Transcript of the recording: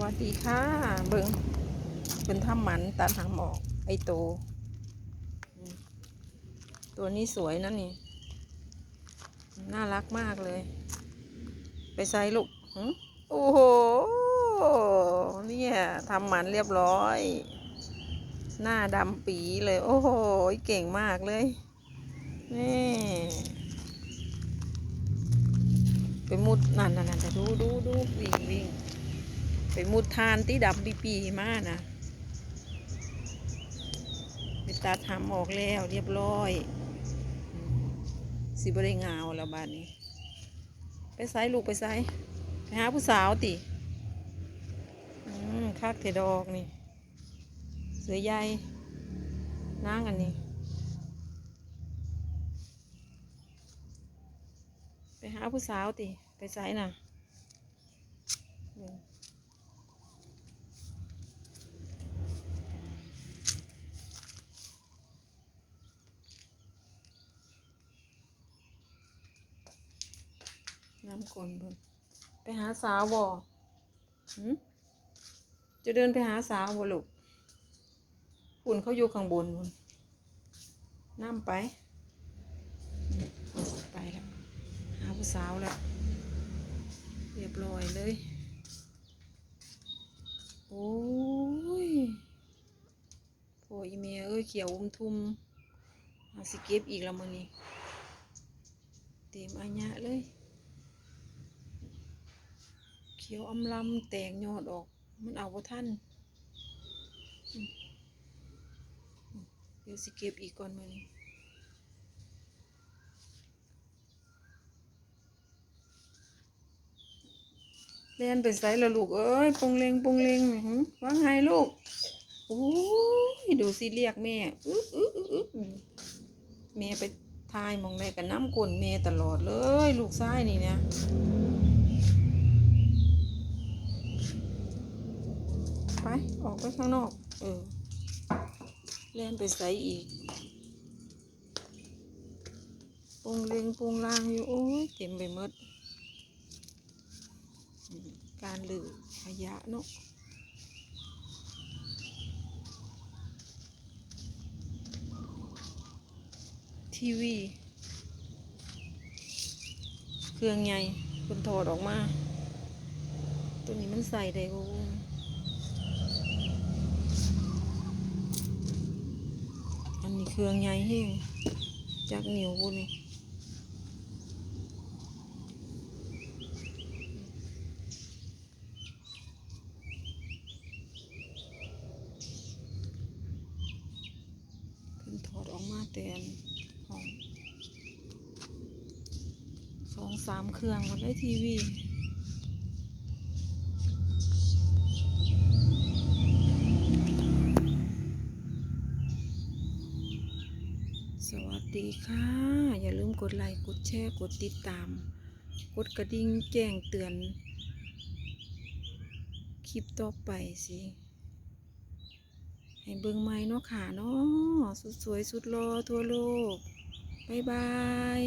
วัสดีค่ะ เบิงเป็นถ้ำหมันตัดหางหมอก ไอโต ตัวนี้สวยนะนี่ น่ารักมากเลย ไปใส่ลูกโอ้โห เนี่ยทำหมันเรียบร้อย หน้าดำปีเลย โอ้โห เก่งมากเลย นี่ไปมุดนั่นนั่นนั่นดูดูดูวิ่งวิ่ง ไปมุดทานที่ดับปีปีมากนะไปตัดทำออกแล้วเรียบร้อย สิบได้งาวแล้วบ้านนี้ ไปไซลูกไปไซไปหาผู้สาวติอืมคักเทดอกนี่ เสือใหญ่นางอันนี้ ไปหาผู้สาวติ ไปไสน่ะ น้ำกลนเพิ่นไปหาสาวบ่หืมจะเดินไปหาสาวบ่ลูกคุณเขาอยู่ข้างบนพุ่นน้ำไป ไปแล้ว หาผู้สาวแล้ว เรียบร้อยเลย โอ้ยโอ้อีเมียเอ้ยเขียวอุ้มทุ่มเอาสิเก็บอีกแล้วมือนี้เต็มอัญญะเลย เขียวอำลำแตกยอดออก มันเอาบ่ท่านเดี๋ยวสิเก็บอีกก่อนมือนี้เรียนไปไสละลูก เอ้ยปงเลงปงเลงว่าไงลูกโอ้ยดูสิเรียกแม่อึ๊กอึ๊กอึ๊กอึ๊กแม่ไปทายมองได้กับน้ำกลนแม่ตลอดเลย ลูกซ้ายนี่เนี่ย ไป ออกไปข้างนอก เออเล่นไปใส่อีกปงเลงปงลางอยู่ โอ้ยเต็มไปหมดอืมการหลือขยะเนาะทีวี เครื่องใหญ่คนถอดออกมา ตัวนี้มันใส่ได้โอ้อันนี้ เครื่องใหญ่แห้งจากนิ้วกูนี่เพิ่นถอดออกมาแต่อันห้องสองสามเครื่องมดเลยทีวี สวัสดีค่ะ อย่าลืมกดไลค์กดแชร์กดติดตาม กดกระดิ่งแจ้งเตือน คลิปต่อไปสิ ให้เบิ่งไม้เนาะค่ะเนาะสุดสวยสุดรอทั่วโลก บ๊ายบาย